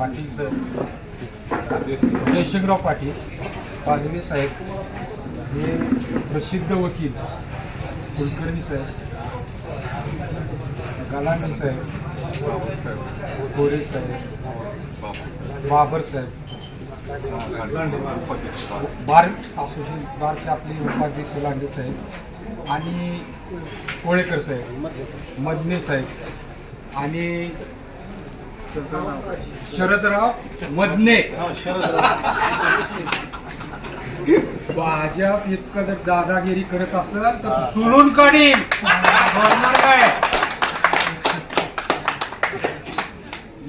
Patil sir Jayashankarrao Patil Palve साहेब हे प्रसिद्ध वकील कुलकर्णी साहेब गलांडी साहेब गोरे साहेब बाबर साहेब बार असोसिएशन बारचे आपले उपाध्यक्ष लांडे साहेब आणि कोळेकर साहेब मदने साहेब आणि शरदराव मदने. भाजप इतकं जर दादागिरी करत असेल तर सुलून काढीन. सोडणार काय?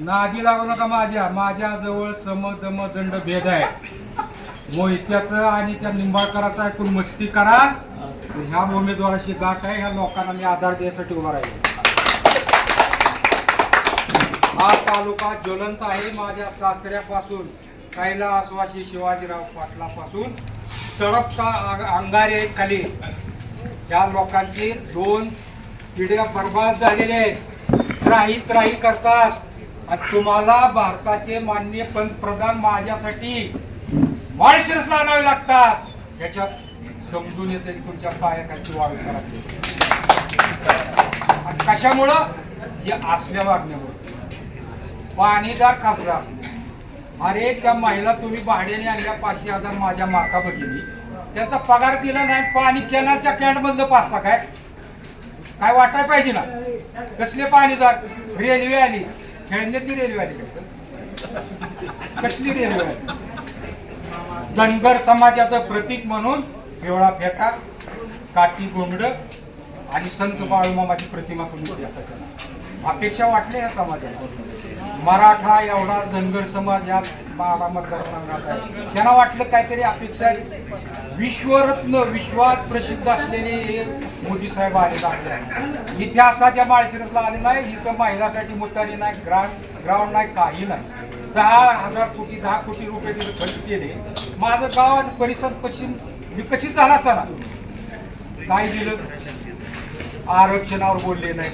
नागी लागू नका माझ्या. माझ्या जवळ सम दम दंड भेद आहे. मोहित्याचं आणि त्या निंबाळकराचं ऐकून मस्ती करा. ह्या उमेदवाराशी गाठ आहे. ह्या लोकांना मी आधार द्यायसाठी उभा राहील हा तालुका ज्वलंत आहे माझ्या सासऱ्यापासून कैलासवासी शिवाजीराव पाटलापासून. तडपता अंगारे खाली. या लोकांची दोन पिढ्या बर्बाद झालेले आहेत. त्राही त्राही करतात. आणि तुम्हाला भारताचे माननीय पंतप्रधान माझ्यासाठी माळशिरस आणावे लागतात. याच्यात समजून येते तुमच्या पायाखाची वाढ करा कशामुळं? हे असल्या वागण्यामुळे पाणीदार कासरा अरे त्या महिला तुम्ही भाड्याने आणल्या पाचशे हजार माझ्या माका बघितली त्याचा पगार दिला नाही पाणी कॅनलच्या कॅन्ड मधलं पाचता काय? काय वाटाय पाहिजे ना? कसले पाणीदार रेल्वे आली. खेळण्याची रेल्वे आली काय कसली रेल्वे आली? धनगर समाजाचं प्रतीक म्हणून फेवळा फेटा काठी गोंगड आणि संत बाळूमामाची प्रतिमा तुम्ही अपेक्षा वाटल्या या समाजाला? मराठा एवढा धनगर समाज या बारा मतदारसंघात आहे. त्यांना वाटलं काहीतरी अपेक्षा विश्वरत्न विश्वात प्रसिद्ध असलेले हे मोदी साहेब आले आपल्या इतिहासाच्या माळशिरसला आले नाही इथं महिलासाठी मुतारी नाही ग्राउंड ग्राउंड नाही काही नाही. दहा हजार कोटी दहा कोटी रुपये तिथे खर्च केले. माझं गाव आणि परिसर पश्चिम विकसित झाला असताना काय दिलं? आरक्षणावर बोलले नाही.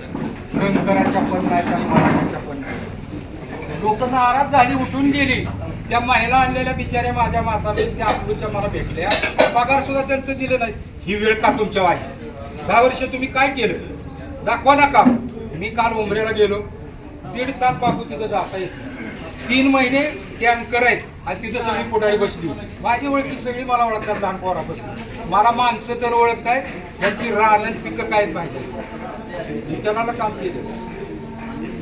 कंकराच्या पण नाही त्या मराठ्याच्या पण नाही. लोक नाराज झाली उठून गेली. त्या महिला आणलेल्या बिचाऱ्या माझ्या माताने त्या आपलूच्या मला भेटल्या. पगार सुद्धा त्यांचं दिलं नाही. ही वेळ का तुमच्या वाली दहा वर्ष तुम्ही काय केलं? दाखवा ना काम. मी काल उमरेला गेलो. दीड तास बापू तिथं जाता येत तीन महिने टँकर आहेत. आणि तिथं सगळी पुढारी बसली. माझी ओळखी सगळी मला ओळखतात लहान बसली मला माणसं तर ओळखत आहेत त्यांची राहणं पिकं काय पाहिजे? वितरणाला काम केलं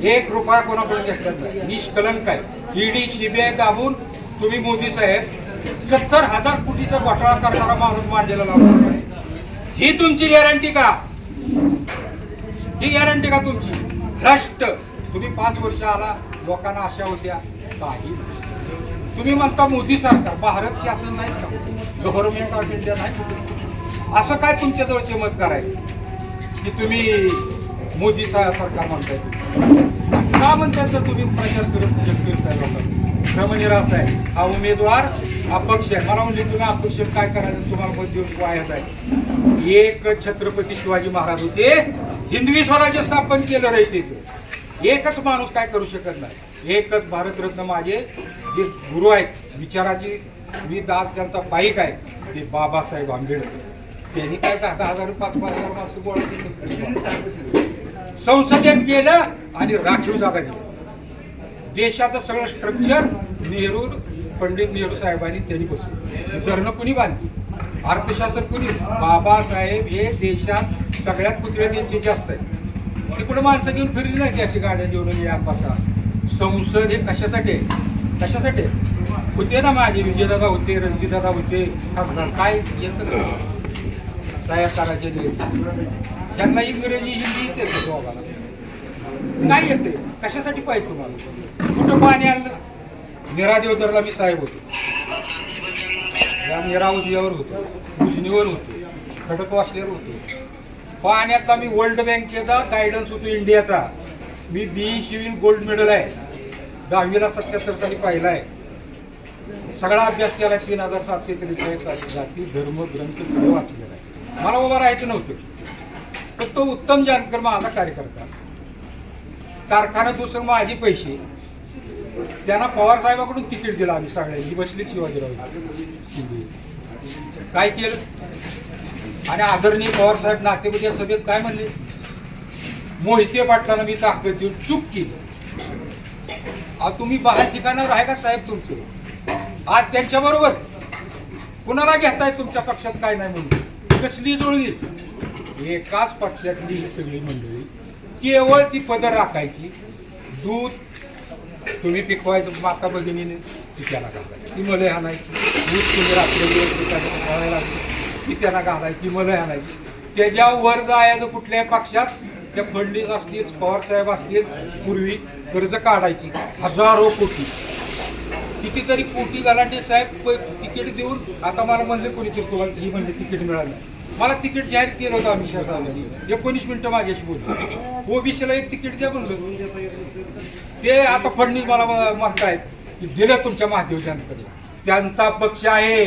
एक रुपया कोणाकडून घेतला नाही. निष्कलंक आहे. ईडी सीबीआय दाबून तुम्ही मोदी साहेब सत्तर हजार कोटीचा घोटाळा करणारा माणूस मांडलेला लावला. ही तुमची गॅरंटी का? ही गॅरंटी का तुमची? भ्रष्ट. तुम्ही पाच वर्ष आला लोकांना आशा होत्या काही तुम्ही म्हणता मोदी सरकार भारत शासन नाहीच का? गव्हर्नमेंट ऑफ इंडिया नाही. असं काय तुमच्या जवळ चमत्कार आहे की तुम्ही मोदी सरकार म्हणताय का म्हणताय तर तुम्ही प्रचार करत करताय लोकांना म्हणजे आहे हा उमेदवार अपक्ष आहे. मला म्हणजे तुम्ही अपक्ष काय करायचं तुम्हाला मत देऊन वायात आहे? एक छत्रपती शिवाजी महाराज होते. हिंदवी स्वराज्य स्थापन केलं रयतेचं. एकच माणूस काय करू शकत नाही. एकच भारतरत्न माझे जे गुरु आहेत विचाराची मी दास त्यांचा पाईक आहे ते बाबासाहेब आंबेडकर. त्यांनी काय दहा दहा हजार पाच पाच हजार माणसं गोळा केली? संसदेत गेलं आणि राखीव जागा दिली. देशाचं सगळं स्ट्रक्चर नेहरू पंडित नेहरू साहेबांनी त्यांनी बसवलं. धरणं कुणी बांधली? अर्थशास्त्र कुणी? बाबासाहेब हे देशात सगळ्यात पुतळे त्यांचे जास्त आहेत. तिकडं माणसं घेऊन फिरली नाही त्याची गाड्या घेऊन या बसा संसद हे कशासाठी आहे? कशासाठी? होते ना माझे विजयदादा होते रणजितदादा होते खासदार. काय येतं तयार करायचे त्यांना इंग्रजी हिंदी येते का नाही येते? कशासाठी पाहिजे तुम्हाला? कुठं पाणी आणलं? निरा देवदरला मी साहेब होतो. या निरावतीवर होतो. उजनीवर होतो. खडकवासल्यावर होतो. पाण्यातला मी वर्ल्ड बँकेचा गायडन्स होतो इंडियाचा. मी बी सिव्हिल गोल्ड मेडल आहे. दहावीला सत्याहत्तर साली पाहिला आहे. सगळा अभ्यास केला तीन हजार सातशे त्रेचाळीस साली जाती धर्म ग्रंथ सगळं वाचलेला आहे. मला उभं राहायचं नव्हतं. पण तो उत्तम जानकर माझा कार्यकर्ता. कारखाना दुसरं माझे पैसे. त्यांना पवार साहेबाकडून तिकीट दिलं आम्ही सगळ्यांनी. बसली शिवाजीराव काय केलं? आणि आदरणीय पवार साहेब नाट्यपती सभेत काय म्हणले? मोहिते पाटलांना मी ताकद देऊन चूक केली. तुम्ही बाहेर ठिकाणावर आहे का साहेब तुमचे? आज त्यांच्या बरोबर कुणाला घेताय तुमच्या पक्षात काय नाही म्हणून? कसली जुळली एकाच पक्षातली ही सगळी मंडळी केवळ ती पदर राखायची. दूध तुम्ही पिकवायचं माता भगिनीने ती त्याला घालायची. ती मलई आणायची. दूध तुम्ही रात्री ती त्यांना घालायची. ती मलई आणायची. त्याच्या वर जायचं कुठल्याही पक्षात त्या फडणीस असतील पवार साहेब असतील पूर्वी कर्ज काढायची. हजारो कोटी. कितीतरी कोटी गलांडे साहेब तिकीट देऊन आता मला म्हणले कोणी तरी ही म्हणजे तिकीट मिळालं मला तिकीट जाहीर केलं होतं अमित शहा साहेबांनी एकोणीस मिनिटं माझ्याशी बोलले. ओबीसीला एक तिकीट द्या म्हणलं. ते आता फडणवीस मला म- म्हणतायत की दिलं तुमच्या महादेवच्याकडे त्यांचा पक्ष आहे.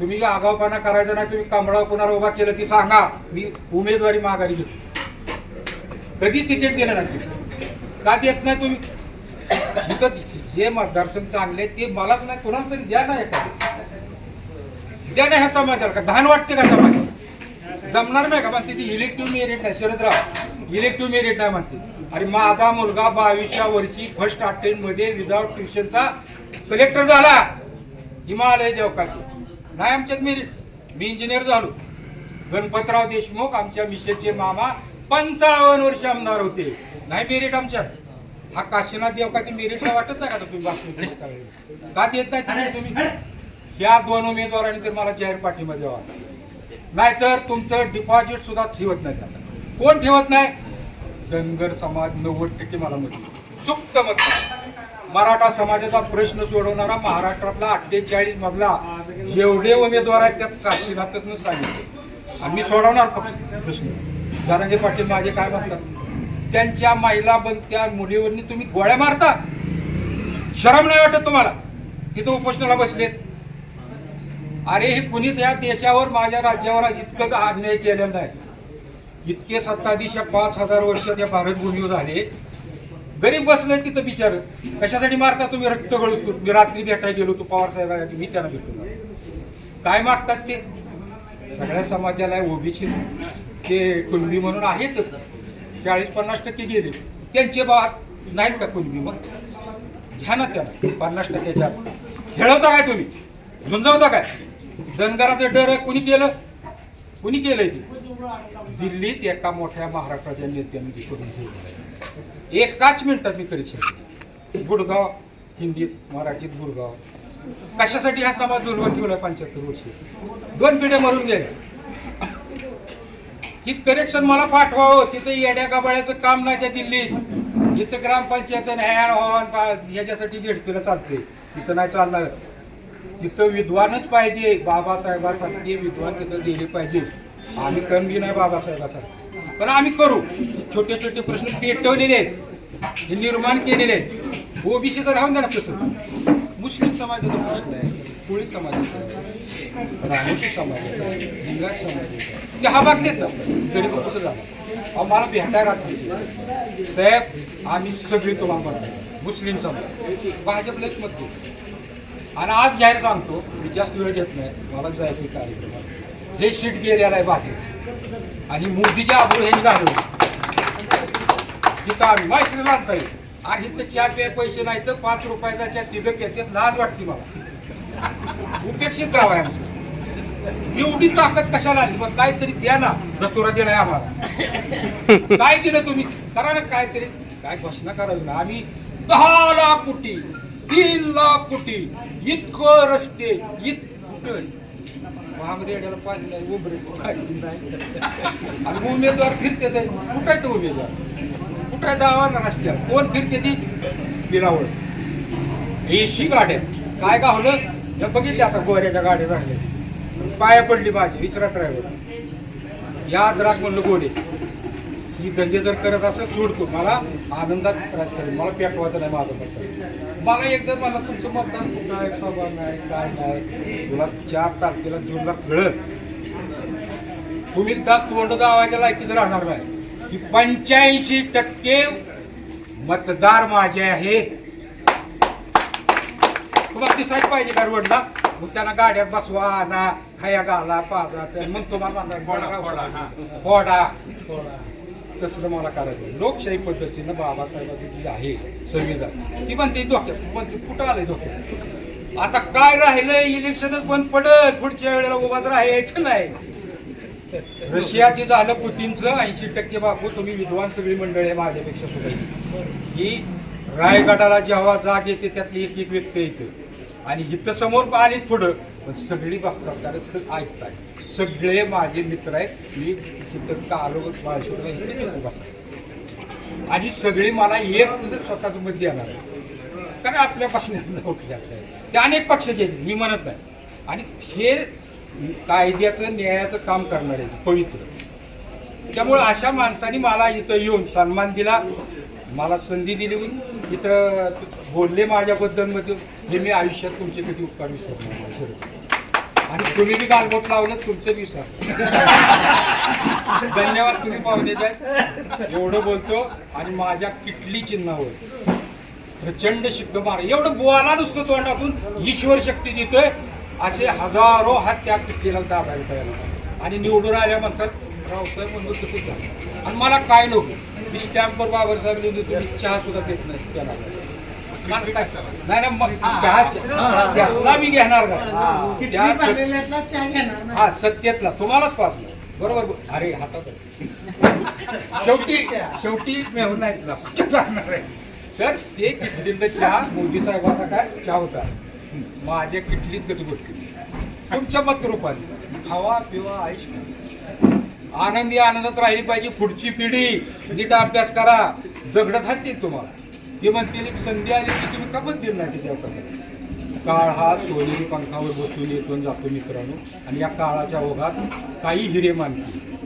तुम्ही आगावपणा करायचा नाही तुम्ही कमळा कोणाला उभा केलं ती सांगा. मी उमेदवारी माघारी घेतो. कधी तिकीट दिलं नाही? का देत नाही तुम्ही? इथं जे मतदारसंघ चांगले ते मलाच नाही कोणाला तरी द्या ना एखादं द्या ना ह्या समाजाला का? धान वाटते का समाज जमणार नाही का? म्हणते ती इलेक्टिव्ह मेरिट नाही शरदराव. इलेक्टिव्ह मेरिट नाही म्हणते. अरे माझा मुलगा बावीसच्या वर्षी फर्स्ट अटेम्प्टमध्ये विदाउट ट्युशनचा कलेक्टर झाला. हिमालय देवकाची. नाही आमच्यात मेरिट मी इंजिनियर झालो. गणपतराव देशमुख आमच्या मिशेचे मामा पंचावन्न वर्ष आमदार होते. नाही मेरिट आमच्यात. हा काशीनाथ देव का ते मेरिटला वाटत नाही का तुम्ही सगळे? का देत नाही तुम्ही? या दोन उमेदवारांनी तर मला जाहीर पाठिंबा द्यावा. नाहीतर तुमचं डिपॉझिट सुद्धा ठेवत नाही आता. कोण ठेवत नाही? धनगर समाज नव्वद टक्के मला मत सुप्त मत मराठा समाजाचा प्रश्न सोडवणारा महाराष्ट्रातला अठ्ठेचाळीस मधला जेवढे उमेदवार आहेत त्यात काशीनाथच सांगितले. आणि मी सोडवणार पक्ष प्रश्न. जारांगे पाटील माझे काय म्हणतात? त्यांच्या महिला बनत्या मुलीवरनी तुम्ही गोळ्या मारता? शरम नाही वाटत तुम्हाला? तिथं उपोषणाला बसलेत. अरे हे कुणीच या देशावर माझ्या राज्यावर इतकं अन्याय केलेला नाही. इतके सत्ताधीश पाच हजार वर्ष त्या भारतभूमीवर झाले. गरीब बसले तिथं बिचार. कशासाठी मारता तुम्ही रक्त गळतो मी रात्री भेटायला गेलो होतो पवार साहेब मी त्यांना भेटलो काय मागतात ते? सगळ्या समाजाला ओबीसी ते कुणबी म्हणून आहेतच. चाळीस पन्नास टक्के गेले. त्यांचे बात नाहीत का कोणी मग? घ्या ना त्या पन्नास टक्क्याच्या. आत. खेळवता काय तुम्ही? झुंजवता काय? धनगराचं डर कुणी केलं? कुणी केलंय ते? दिल्लीत एका मोठ्या महाराष्ट्राच्या नेत्याने ते करून ठेवलं एकाच मिनिटात मी परीक्षा गुडगाव हिंदीत मराठीत गुडगाव. कशासाठी हा समाज दुर्बळ ठेवला पंच्याहत्तर वर्षी? दोन पिढ्या मरून गेल्या. ही करेक्शन मला पाठवावं. तिथे येड्या गबाळ्याचं काम नाही त्या दिल्लीत. इथं ग्रामपंचायत हॅन हॉन याच्यासाठी झेडपीला चालते तिथं नाही चालणार. तिथं विद्वानच पाहिजे. बाबासाहेबासाठी विद्वान तिथं गेले पाहिजे. आम्ही कमी नाही बाबासाहेबासारखे. पण आम्ही करू. छोटे छोटे प्रश्न पेटवलेले आहेत. हे निर्माण केलेले आहेत. ओबीसी तर राहून जाणार ना तसं. मुस्लिम समाजाचा प्रश्न आहे. कोळी समाजाचा समाज रामोशी समाजाचा लिंगायत समाजाचा ते हा बातलेत ना गरीब कुठं झाला अहो मला भेटायला राहत साहेब आम्ही सगळी तुम्हाला म्हणतो मुस्लिम समाज. भाजपलाच मत आणि आज जाहीर सांगतो मी जास्त वेळ घेत नाही. मला जायचं कार्यक्रमात. हे सीट गेलेलं आहे भाजप. आणि मोदीच्या आबरू हे घालवलं तिथं आम्ही माहिती आणता येईल आणि इथं चार पे पैसे नाही तर पाच रुपयाचा चार तिथं पेतात लाज वाटते मला. उपेक्षित गाव आहे आमचं. एवढी ताकद कशाला आली? मग काहीतरी द्या ना. दत्तोरा दिलाय आम्हाला. काय दिलं तुम्ही? करा ना काहीतरी. काय घोषणा करावी ना? आम्ही दहा लाख कोटी तीन लाख कोटी इतकं रस्ते इतकं महामध्ये पाणी नाही उभरे आणि उमेदवार फिरते कुठं आहे तो उमेदवार? कुठं आहे दावा ना रस्त्यावर? कोण फिरते ती? बिरावळ एशी गाड्या. काय का होलं बघितले आता गोऱ्याच्या गाड्या झाल्या. पाया पडली माझी विचरा ड्रायव्हर या द्राक म्हणलं गोडे. ही धंदे जर करत असेल सोडतो. मला आनंदात राजकारण मला पेटवायचं नाही माझं मतदान मला एकदा मला तुमचं मतदान कुठं आहे? सभा नाही काय नाही. तुला चार तारखेला जूनला कळत तुम्ही दात तोंड दावायच्या लायकीच राहणार नाही. की पंच्याऐंशी टक्के मतदार माझे आहेत तुम्हाला दिसायला पाहिजे का रोडला? मग त्यांना गाड्यात बसवा ना खाया घाला पाजा ते मग तुम्हाला बोडा बोडा तसलं मला करायचं लोकशाही पद्धतीनं बाबासाहेबांची जी आहे संविधान ती म्हणते धोक्यात म्हणते कुठं आलंय धोक्यात आता काय राहिलंय? इलेक्शनच बंद पडत पुढच्या वेळेला उभाच राहायचं नाही. रशियाचे झालं पुतीनचं ऐंशी टक्के बापू तुम्ही विद्वान सगळी मंडळी आहे माझ्यापेक्षा सुद्धा ही रायगडाला जेव्हा जाग येते त्यातली एक एक व्यक्ती येते आणि इथं समोर आली पुढं. पण सगळी बसतात कारण स- ऐकतात सगळे माझे मित्र आहेत. मी इथं आलो बाळशिवला इथे येऊन बसतात. आणि सगळी मला एक म्हणजे स्वतःच मत देणार आहे कारण आपल्यापासून ते अनेक पक्षाचे आहेत. मी म्हणत नाही. आणि हे कायद्याचं न्यायाचं काम करणार आहे पवित्र. त्यामुळे अशा माणसाने मला इथं येऊन सन्मान दिला. मला संधी दिली इथं बोलले माझ्याबद्दलमध्ये हे मी आयुष्यात तुमचे कधी उपकार विसरणार आणि तुम्ही बी गालबोट लावलं तुमचं विसर धन्यवाद तुम्ही पाहुणे जाय एवढं बोलतो आणि माझ्या किटली चिन्हावर प्रचंड शिक्क मार. एवढं बोला नुसतं तोंडातून ईश्वर शक्ती देतोय असे हजारो हात त्या किटलीला दाबायला तयार आणि निवडून आल्या म्हणतात रावसाहेब म्हणून तसंच झालं आणि मला काय नको? मी स्टॅम्पवर बाबासाहेब लिहिली तुम्ही चहा सुद्धा देत नाही. त्याला नाही ना मग चहा मी घेणार सत- हा. सत्यातला. तुम्हालाच पाचला बरोबर अरे हातात. शेवटी शेवटी मेहून नाही तुला कुठे जाणार आहे? तर ते किटलीतलं चहा? मोदी साहेबांचा काय? चहा होता. माझ्या किटलीत गती गोष्टी तुमच्या मत रूपाने खावा पिवा आयुष आनंदी आनंदात राहिली पाहिजे पुढची पिढी. नीट अभ्यास करा. दगडत हातील तुम्हाला. ते म्हणतील एक संधी आली की तुम्ही का दिली नाही त्या काळ हा सोनेरी पंखावर बसून येतो जातो मित्रांनो. आणि या काळाच्या ओघात काही हिरे मानतील.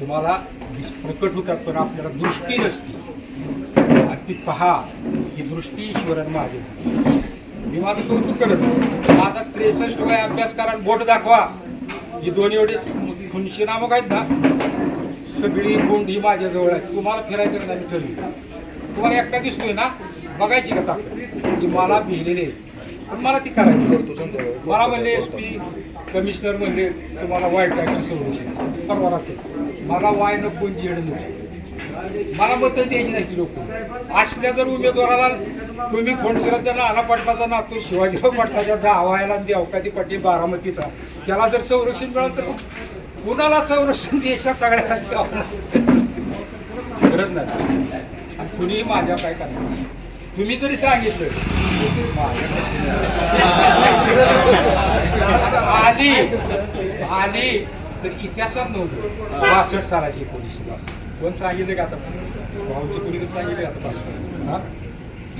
तुम्हाला दिस- प्रकट होतात पण आपल्याला दृष्टी नसते. आणि ती पहा ही दृष्टी ईश्वरन माझी. मी माझं कौतुक करत माझा त्रेसष्ट वय अभ्यास करा बोट दाखवा. ही दोन एवढे खुनशी नामक आहेत ना सगळी गोंड ही माझ्याजवळ आहे तुम्हाला फिरायचं नाही मी ठरवी. तुम्हाला एकटा दिसतोय ना बघायची का की मला भिलेले आहे. पण मला ती करायची. मला म्हणले एस पी कमिशनर म्हणले तुम्हाला वाईट टाईपची संरक्षण परवा राहते मला वाय नको कोण जेड नको मला मत द्यायची नाही ती लोक. असल्या जर उमेदवाराला तुम्ही फोनशिराच्या नाना पाटलाचा नातू शिवाजीराव पाटलाच्या जावायला देवकाती पाटील बारामतीचा त्याला जर संरक्षण मिळालं तर कुणाला संरक्षण देशात सगळ्याला गरज नाही. आणि कुणीही माझ्या काय करणार तुम्ही जरी सांगितलं. आली. आली. तर इतिहासात नव्हतं. बासष्ट सालाची एकोणीसशे बासष्ट. कोण सांगितलं का आता? भाऊचं कुणी सांगितलं का आता हा?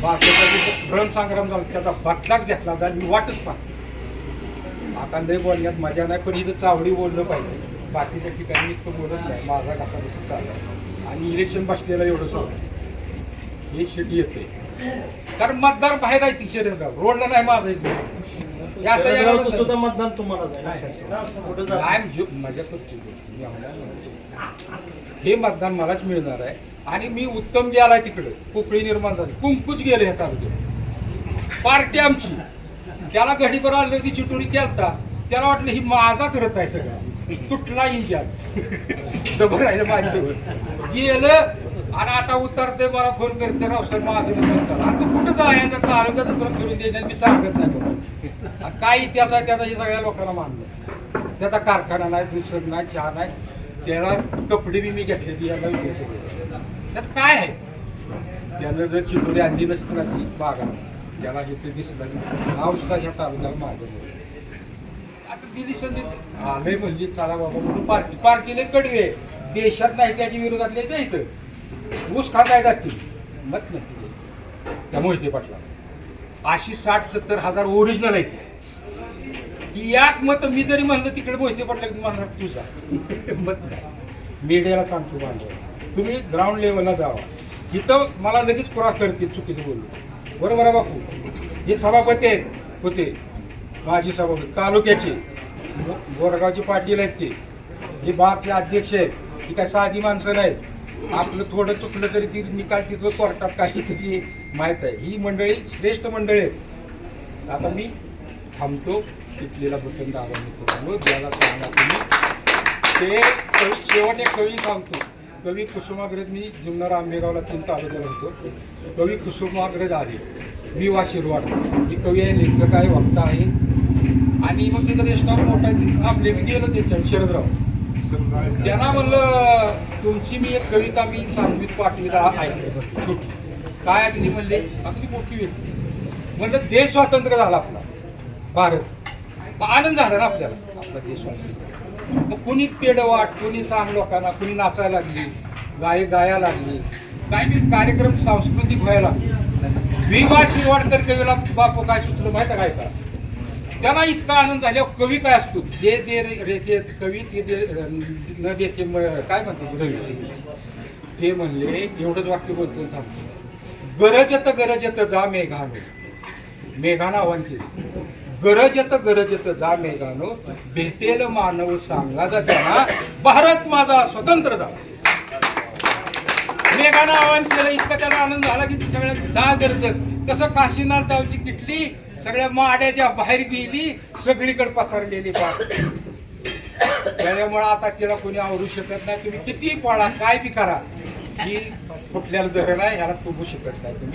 बासष्ट भ्रम संग्राम झाला त्याचा बदलाच घेतला जाईल मी वाटच पाहतो. आता नाही बोलण्यात मजा नाही पण इथं चावडी बोललं पाहिजे. बाकीच्या ठिकाणी इतकं बोलत नाही. माझा कसा कसं चालला. आणि इलेक्शन बसलेलं एवढं सोडलं. हे शेती येते कारण मतदार बाहेर आहे ती शरीर रोडला नाही माझा इथे. सुद्धा मतदान तुम्हाला हे मतदान मलाच मिळणार आहे. आणि मी उत्तम गेलाय तिकडे. पोकळी निर्माण झाली. कुंकूच गेले ह्या तालुक्यात. पार्टी आमची. त्याला घडीभर आणली होती चिटोरी केलता. त्याला वाटलं ही माझाच रथ आहे सगळा. तुटला इंजात डबल राहिलं माझ्यावर गेलं. आणि आता उतरते मला फोन करते राव सर माझं करा आणि तू कुठं जायचं तालुक्यात तुला फिरून द्यायचं मी सांगत नाही काय इतिहास आहे त्याचा हे सगळ्या लोकांना मानलं त्याचा कारखाना नाही दुसरं नाही चहा नाही. त्याला कपडे बी मी घेतले याला विचारायचं. त्यात काय आहे? त्यानं जर चिटोरी आणली नसती ना ती बागा त्याला जिथे दिसलं नाव सुद्धा ह्या तालुक्याला मागं आता दिली संधी आले म्हणजे चला बाबा म्हणून पार्टी पार्टीला कडवे. देशात नाही त्याच्या विरोधातले ते इथं. ऊस खाताय जातील मत नाही. त्या ते पाटला अशी साठ सत्तर हजार ओरिजिनल आहेत. की मत मी जरी म्हणलं तिकडे मोहिते पाटला की म्हणणार तुझा. मत नाही. मीडियाला सांगतो बांधव. तुम्ही ग्राउंड लेवलला जावा. इथं मला लगेच क्रॉस करतील चुकीचं बोललो. बरोबर आहे बापू. हे सभापती आहेत होते. माजी सभापती तालुक्याचे. गो- गोरगावचे पाटील आहेत ते. हे बापचे अध्यक्ष आहेत ही काय साधी माणसं नाहीत. आपलं थोडं चुकलं तरी ती निकाल तिथं कोर्टात काही तिची माहीत आहे. ही मंडळी श्रेष्ठ मंडळी आहेत. आता मी थांबतो. तिथलेला बटन दाबा मी करू ज्याला सांगा तुम्ही ते कवी शेवट एक कवी सांगतो. कवी कुसुमाग्रज मी जुन्नर आंबेगावला तीन तालुक्याला होतो. कवी कुसुमाग्रज आहे मी वा शिरवाड. ही कवी आहे लेखक आहे वक्ता आहे. आणि मग तिथं स्टॉप मोठा थांबले. मी गेलो त्याच्या शरदराव. त्यांना म्हणलं तुमची मी एक कविता मी सांगवीत पाठवीला आहे. छोटी. काय अगदी म्हणले? अगदी मोठी व्यक्ती. म्हणलं देश स्वातंत्र्य झाला आपला. भारत. आनंद झाला ना आपल्याला. आपला देश मग कुणी पेडवाट कुणी चांग लोकांना कुणी नाचायला लागली गाय गाया लागली काय बी कार्यक्रम सांस्कृतिक व्हायला लागले. विवा शिरवाडकर कवीला बापू काय सुचलं माहिती आहे काय का त्यांना इतका आनंद झाल्यावर कवी काय असतो? जे दे रेखे कवी ते दे न देते काय म्हणतात रवी. ते म्हणले एवढंच वाक्य बोलतो थांबतो गरज येतं गरज येतं जा मेघानो. मेघानं आव्हान केलं. गरज गरजत गरज येतं. जा मेघानो भेटेल मानव सांगा जा त्यांना. भारत माझा स्वतंत्र झाला. मेघानं आवाहन केलं इतका त्याला आनंद झाला की सगळ्या जा गरजत तसं काशीनाथ जाऊची किटली सगळ्या माड्याच्या बाहेर गेली सगळीकडे पसरलेली बाग त्याच्यामुळे आता तिला कोणी आवरू शकत नाही. तुम्ही किती पळा काय बी करा. ही कुठल्याला धरण आहे ह्याला तुम्ही शकत नाही तुम्ही.